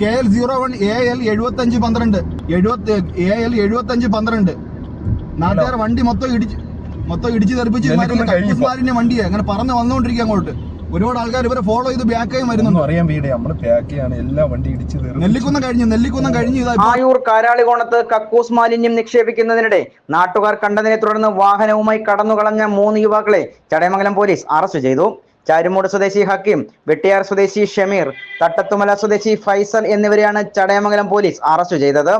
K L zero one A L എഴുപത്തി അഞ്ച് പന്ത്രണ്ട്. എഴുപത്തി എ എൽ എഴുപത്തി അഞ്ച് പന്ത്രണ്ട് നാട്ടുകാർ വണ്ടി മൊത്തം ഇടിച്ച് മൊത്തം ഇടിച്ച് തെറിപ്പിച്ച് മാറിന്റെ വണ്ടിയാ. അങ്ങനെ പറന്ന് വന്നുകൊണ്ടിരിക്കുക അങ്ങോട്ട്. ഒരുപാട് ആൾക്കാർ ഇവരെ ഫോളോ ചെയ്ത് ബാക്കായി വരുന്നുണ്ട്. ഒന്നും അറിയാൻ വീട് നമ്മൾ എല്ലാ വണ്ടി ഇടിച്ച് തെറിപ്പിച്ച്. നെല്ലിക്കുന്നം കഴിഞ്ഞ് നെല്ലിക്കുന്നം കഴിഞ്ഞ് ഇതാ ആയൂർ കാരാളികോണത്ത് കക്കൂസ് മാലിന്യം നിക്ഷേപിക്കുന്നതിനിടെ നാട്ടുകാർ കണ്ടതിനെ തുടർന്ന് വാഹനവുമായി കടന്നുകളഞ്ഞ മൂന്ന് യുവാക്കളെ ചടയമംഗലം പോലീസ് അറസ്റ്റ് ചെയ്തു. ചാരുമൂട് സ്വദേശി ഹക്കീം വെട്ടിയാർ സ്വദേശി ഷമീർ തട്ടത്തുമല സ്വദേശി ഫൈസൽ എന്നിവരെയാണ് ചടയമംഗലം പോലീസ് അറസ്റ്റ് ചെയ്തത്.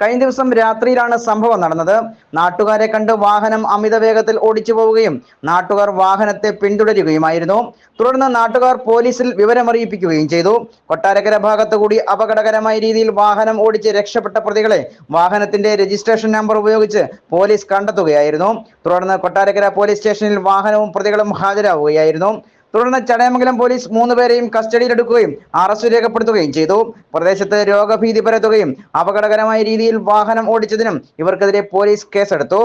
കഴിഞ്ഞ ദിവസം രാത്രിയിലാണ് സംഭവം നടന്നത്. നാട്ടുകാരെ കണ്ട് വാഹനം അമിത വേഗത്തിൽ ഓടിച്ചു പോവുകയും നാട്ടുകാർ വാഹനത്തെ പിന്തുടരുകയുമായിരുന്നു. തുടർന്ന് നാട്ടുകാർ പോലീസിൽ വിവരമറിയിപ്പിക്കുകയും ചെയ്തു. കൊട്ടാരക്കര ഭാഗത്ത് കൂടി അപകടകരമായ രീതിയിൽ വാഹനം ഓടിച്ച് രക്ഷപ്പെട്ട പ്രതികളെ വാഹനത്തിന്റെ രജിസ്ട്രേഷൻ നമ്പർ ഉപയോഗിച്ച് പോലീസ് കണ്ടെത്തുകയായിരുന്നു. തുടർന്ന് കൊട്ടാരക്കര പോലീസ് സ്റ്റേഷനിൽ വാഹനവും പ്രതികളും ഹാജരാവുകയായിരുന്നു. തുടർന്ന് ചടയമംഗലം പോലീസ് മൂന്നുപേരെയും കസ്റ്റഡിയിലെടുക്കുകയും അറസ്റ്റ് രേഖപ്പെടുത്തുകയും ചെയ്തു. പ്രദേശത്ത് രോഗഭീതി പരത്തുകയും അപകടകരമായ രീതിയിൽ വാഹനം ഓടിച്ചതിനും ഇവർക്കെതിരെ പോലീസ് കേസെടുത്തു.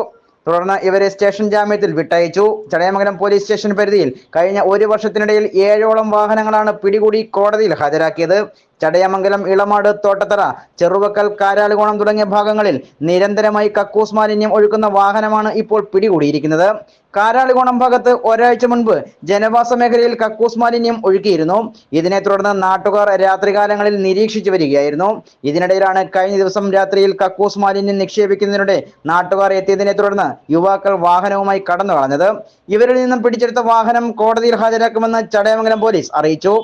തുടർന്ന് ഇവരെ സ്റ്റേഷൻ ജാമ്യത്തിൽ വിട്ടയച്ചു. ചടയമംഗലം പോലീസ് സ്റ്റേഷൻ പരിധിയിൽ കഴിഞ്ഞ ഒരു വർഷത്തിനിടയിൽ ഏഴോളം വാഹനങ്ങളാണ് പിടികൂടി കോടതിയിൽ ഹാജരാക്കിയത്. ചടയമംഗലം ഇളമാട് തോട്ടത്തറ ചെറുവക്കൽ കാരാളുകോണം തുടങ്ങിയ ഭാഗങ്ങളിൽ നിരന്തരമായി കക്കൂസ് മാലിന്യം ഒഴുക്കുന്ന വാഹനമാണ് ഇപ്പോൾ പിടികൂടിയിരിക്കുന്നത്. കാരാളികോണം ഭാഗത്ത് ഒരാഴ്ച മുൻപ് ജനവാസ മേഖലയിൽ കക്കൂസ് മാലിന്യം ഒഴുക്കിയിരുന്നു ഇതിനെ തുടർന്ന് നാട്ടുകാർ രാത്രികാലങ്ങളിൽ നിരീക്ഷിച്ചു വരികയായിരുന്നു. ഇതിനിടയിലാണ് കഴിഞ്ഞ ദിവസം രാത്രിയിൽ കക്കൂസ് മാലിന്യം നിക്ഷേപിക്കുന്നതിനിടെ നാട്ടുകാർ എത്തിയതിനെ തുടർന്ന് യുവാക്കൾ വാഹനവുമായി കടന്നു കളഞ്ഞത്. ഇവരിൽ നിന്നും പിടിച്ചെടുത്ത വാഹനം കോടതിയിൽ ഹാജരാക്കുമെന്ന് ചടയമംഗലം പോലീസ് അറിയിച്ചു.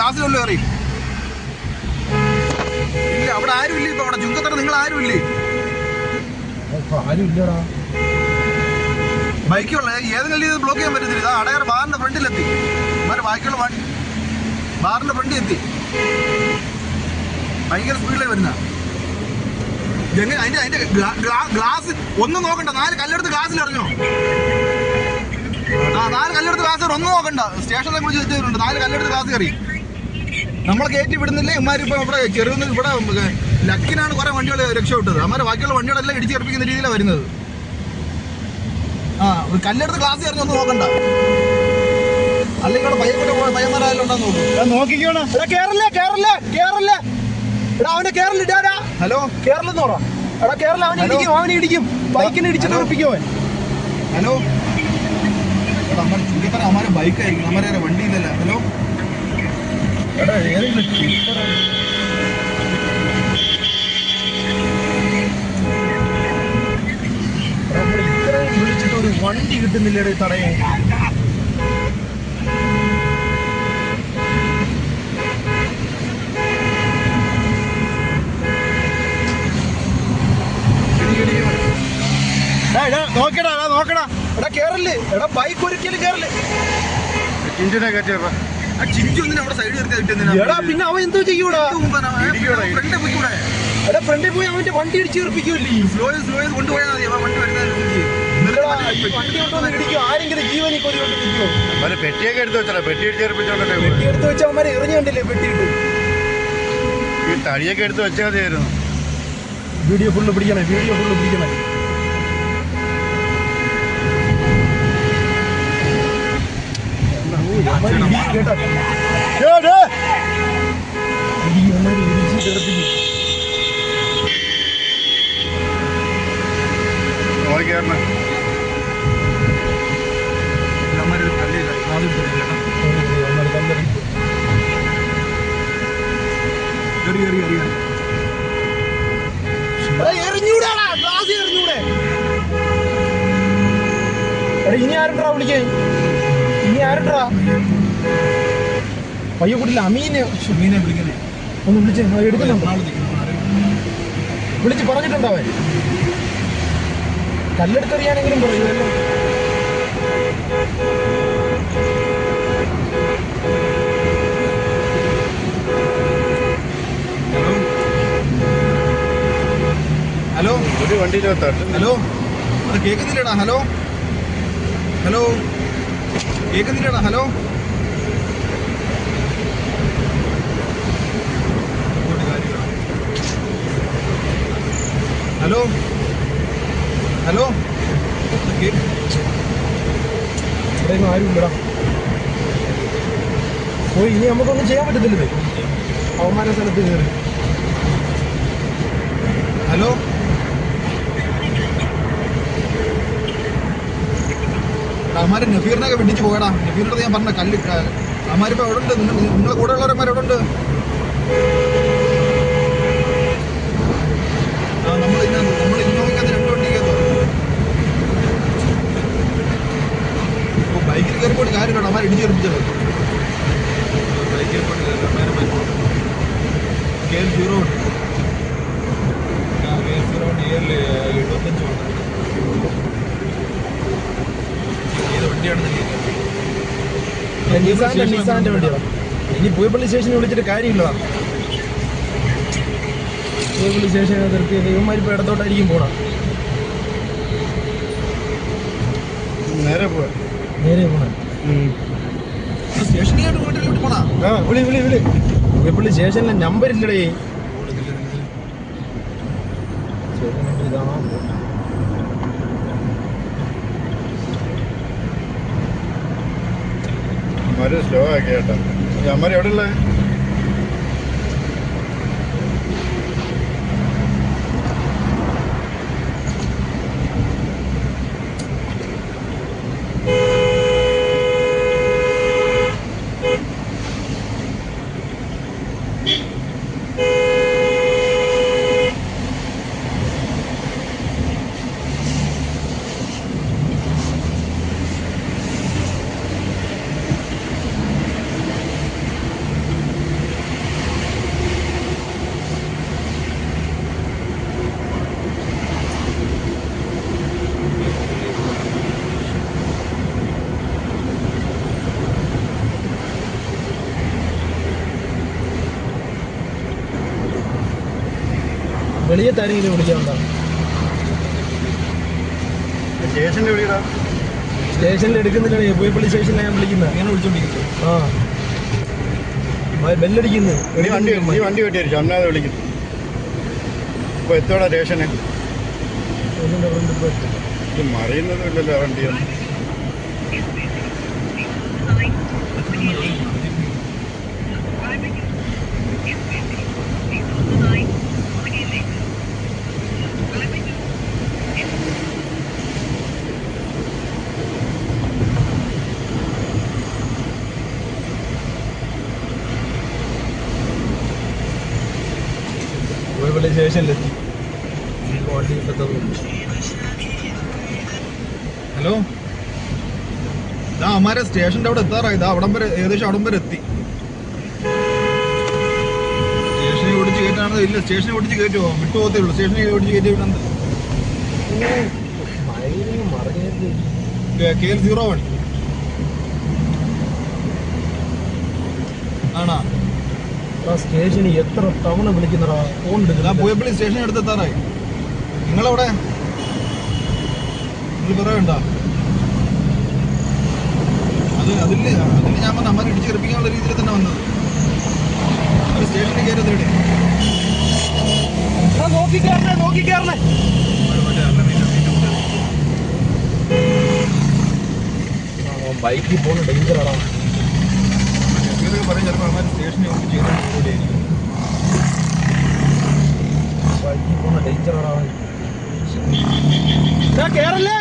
എറിയാൻ കയറി. ഇല്ല അവിടെ ആരും ഇല്ല ഇപ്പൊ അവിടെ. ചുങ്കത്തറ നിങ്ങൾ ആരും ഇല്ലേ ബൈക്കുള്ള ഏതെങ്കിലും രീതിയിൽ ബ്ലോക്ക് ചെയ്യാൻ പറ്റത്തില്ല. ഇതാ അടയാറ് ബാറിന്റെ ഫ്രണ്ടിലെത്തി. മറ്റേ ബാക്കിയുള്ള വണ്ടി ബാറിന്റെ ഫ്രണ്ടിൽ എത്തി ഭയങ്കര സ്പീഡിലേ വരുന്ന. എങ്ങനെ അതിന്റെ അതിന്റെ ഗ്ലാ- ഗ്ലാ- ഗ്ലാസ് ഒന്നും നോക്കണ്ട. നാല് കല്ലെടുത്ത് ഗ്ലാസ്സിൽ എറിഞ്ഞോ? ആ നാല് കല്ലെടുത്ത് ഗ്ലാസ് ഒന്നും നോക്കണ്ട. സ്റ്റേഷനിലെ കുറിച്ച് വെച്ചിട്ടുണ്ട് നാല് കല്ലെടുത്ത് ഗ്ലാസ് കയറി. നമ്മളെ കയറ്റി വിടുന്നില്ല? ഇപ്പൊ ഇവിടെ ചെറുന്ന് ഇവിടെ ലക്കിനാണ് കുറെ വണ്ടികൾ രക്ഷപ്പെട്ടത്. അമാര് ബാക്കിയുള്ള വണ്ടികളെല്ലാം ഇടിച്ചേർപ്പിക്കുന്ന രീതിയിലാണ് വരുന്നത്. ആ കല്ലെടുത്ത് ക്ലാസ് എറിഞ്ഞ് ഒന്ന് നോക്കണ്ട. അല്ലെങ്കിൽ ഇവിടെ പയ്യക്കൂടെ പയ്യന്മാരായാലും ഉണ്ടെന്ന് നോക്കും. നോക്കിക്കോണ. എടാ അവനെ ഹലോ? കേരളം പറ. എടാ കേരളം അവനെ. ഇടിക്കും അവനെ ഇടിക്കും. ബൈക്കിനെ ഇടിച്ചിട്ട് ഹലോ. ഉറപ്പിക്കും അവൻ. ഹലോ? എടാ അമ്മ ചുരുക്കത്തറ അമ്മാരെ ബൈക്കായിരിക്കും അമ്മാരെ വണ്ടിയിലല്ല. ഹലോ? എടാ ഏതെങ്കിലും ടിപ്പർ ഇത്രയും ഒരു വണ്ടി കിട്ടുന്നില്ലേടെ തടയെ നോക്കടാ. നോക്കടാ എടാ കേറല്ലേ? എടാ ബൈക്ക് ഒരിക്കലും കേറല്ലേ? ഇഞ്ചിനെ കയറ്റിയപ്പോ എടാ പിന്നെ അവൻ എന്തോ ചെയ്യൂടാ? ഫ്രണ്ട് പോയിക്കൂടെ? എടാ ഫ്രണ്ടിൽ പോയി അവന്റെ വണ്ടി ഇടിച്ച് തീർപ്പിക്കൂല്ലേ കൊണ്ടുപോയാൽ മതി. അവൻ പെട്ടിയൊക്കെ എടുത്ത് വെച്ചാ പെട്ടി പെട്ടി എടുത്ത് വെച്ച അവന്മാരെ എറിഞ്ഞു കണ്ടില്ലേ പെട്ടിയിട്ട്? ഈ തടിയൊക്കെ എടുത്ത് വെച്ചാൽ മതിയായിരുന്നു. വീഡിയോ ഫുള്ള് പിടിക്കണേ വീഡിയോ ഫുള്ള് പിടിക്കണേ. എറിഞ്ഞൂടെ? ഇനി ആരും വിളിക്കേ ഇനി ആരുണ്ടാ പയ്യക്കുട്ടില്ല അമീനെ ശ്ശ്, വിളിക്കണേ. ഒന്ന് വിളിച്ച് എടുക്കുന്നുണ്ടോ വിളിച്ച് പറഞ്ഞിട്ടുണ്ടോ കല്ലെടുത്തെറിയാണെങ്കിലും പറയുമല്ലോ ഹലോ? ഒരു വണ്ടിയിലോ തട്ടുന്നു ഹലോ? അത് കേൾക്കുന്നില്ലടാ ഹലോ? ഹലോ? കേൾക്കുന്നില്ലടാ ഹലോ? ഹലോ? ഹലോ? ഇത് കേ- ഇവിടെ ആരും ഇല്ലടാ. പോയി ഇനി നമുക്കൊന്നും ചെയ്യാൻ പറ്റത്തില്ലേ അവന്മാരെ സ്ഥലത്ത് കയറി. ഹലോ? അമാര് നഫീറിനൊക്കെ പിടിച്ച് പോകടാ നഫീറിനോട് ഞാൻ പറഞ്ഞ കല്ല് അമാരിപ്പോ എവിടെ ഉണ്ട് നിങ്ങളെ കൂടെ ഉള്ളവരന്മാർ എവിടെ ഉണ്ട് നമ്മൾ നമ്മൾ ഇന്നോവയ്ക്കകത്ത് രണ്ട് വണ്ടിക്കകത്ത് ബൈക്കിൽ കയറി പോയിട്ട് കാര്യമില്ല കയറിപ്പിച്ചത് ബൈക്കിൽ പോയിട്ട് അമാരെ കെ എൽ സീറോ ഉണ്ട് കെ എൽ സീറോ ഉണ്ട് ഏഴിൽ എഴുപത്തഞ്ച് ഉണ്ട് ഏത് വണ്ടിയാണെന്ന് എനിക്കറിയില്ല. നിസാന്റെ നിസാന്റെ വണ്ടിയാണ് ഇനി പൂയപ്പള്ളി സ്റ്റേഷനിൽ വിളിച്ചിട്ട് കാര്യമില്ല പൂയപ്പള്ളി സ്റ്റേഷനിൽ നിർത്തിയത് ഇവന്മാരിപ്പോൾ ഇടത്തോട്ടായിരിക്കും പോണം. നേരെ പോവാ. നേരെ പോണം. സ്റ്റേഷനിലായിട്ട് വീട്ടിലോട്ട് പോണാ? ആ വിളി വിളി വിളി. പൂയപ്പള്ളി സ്റ്റേഷനിലെ നമ്പർ ഇല്ലടേ. ഇതാണോ അമ്മര് സ്ലോ ആക്കി കേട്ടോ ഈ അമ്മ എവിടെ ഉള്ളത് വെളിയത്താരെങ്കിലും സ്റ്റേഷന്റെ വിളിയടാ. സ്റ്റേഷനിൽ എടുക്കുന്നില്ലടേ പൂയപ്പള്ളി സ്റ്റേഷനിലാണ് ഞാൻ വിളിക്കുന്നത് അങ്ങനെ വിളിച്ചോണ്ടിരിക്കും. ആ. ബെല്ലടിക്കുന്നു. നീ വണ്ടി നീ വണ്ടി വെട്ടിയായിരിക്കും അന്നാതെ വിളിക്കുന്നു. ഇപ്പൊ എത്തോടാ സ്റ്റേഷന്? ഇത് മറിയുന്നതും ഇല്ലല്ലോ വണ്ടിയൊന്നും. പൂയപ്പള്ളി സ്റ്റേഷനിലെത്തി. ഹലോ ഇതാ അമാരെ സ്റ്റേഷന്റെ അവിടെ എത്താറായി. ഇതാ അവിടം വരെ ഏകദേശം അവിടം വരെ എത്തി. സ്റ്റേഷനിൽ ഓടിച്ച് കയറ്റാണോ ഇല്ല സ്റ്റേഷനിൽ ഓടിച്ച് കയറ്റുമോ വിട്ടു പോകത്തേ ഉള്ളൂ. സ്റ്റേഷനിൽ ഓടിച്ച് കയറ്റി വിടാൻ കെ എൽ സീറോ വൺ. ആണാ? ആ സ്റ്റേഷനിൽ എത്ര തവണ വിളിക്കുന്നടാ ഫോൺ എടുക്കുന്നത് പൂയപ്പള്ളി സ്റ്റേഷൻ എടുത്തെത്താറായി നിങ്ങളവിടെ? നിങ്ങൾ പറയണ്ട. അത് അതിൽ അതിൽ ഞാൻ പറഞ്ഞ അമ്മ ഇടിച്ച് കയറിപ്പിക്കാനുള്ള രീതിയിൽ തന്നെ വന്നത്. അവർ സ്റ്റേഷനിൽ കയറി തേടി ബൈക്കിൽ പോകുന്ന ഡേഞ്ചറാടാ ഇവരൊക്കെ പറയും ചിലപ്പോൾ അവന്മാർ സ്റ്റേഷനിൽ കൊണ്ട് ചെയ്തിട്ടുണ്ടായിരിക്കും കൂടിയായിരിക്കും ഡേഞ്ചർ കേറല്ലേ?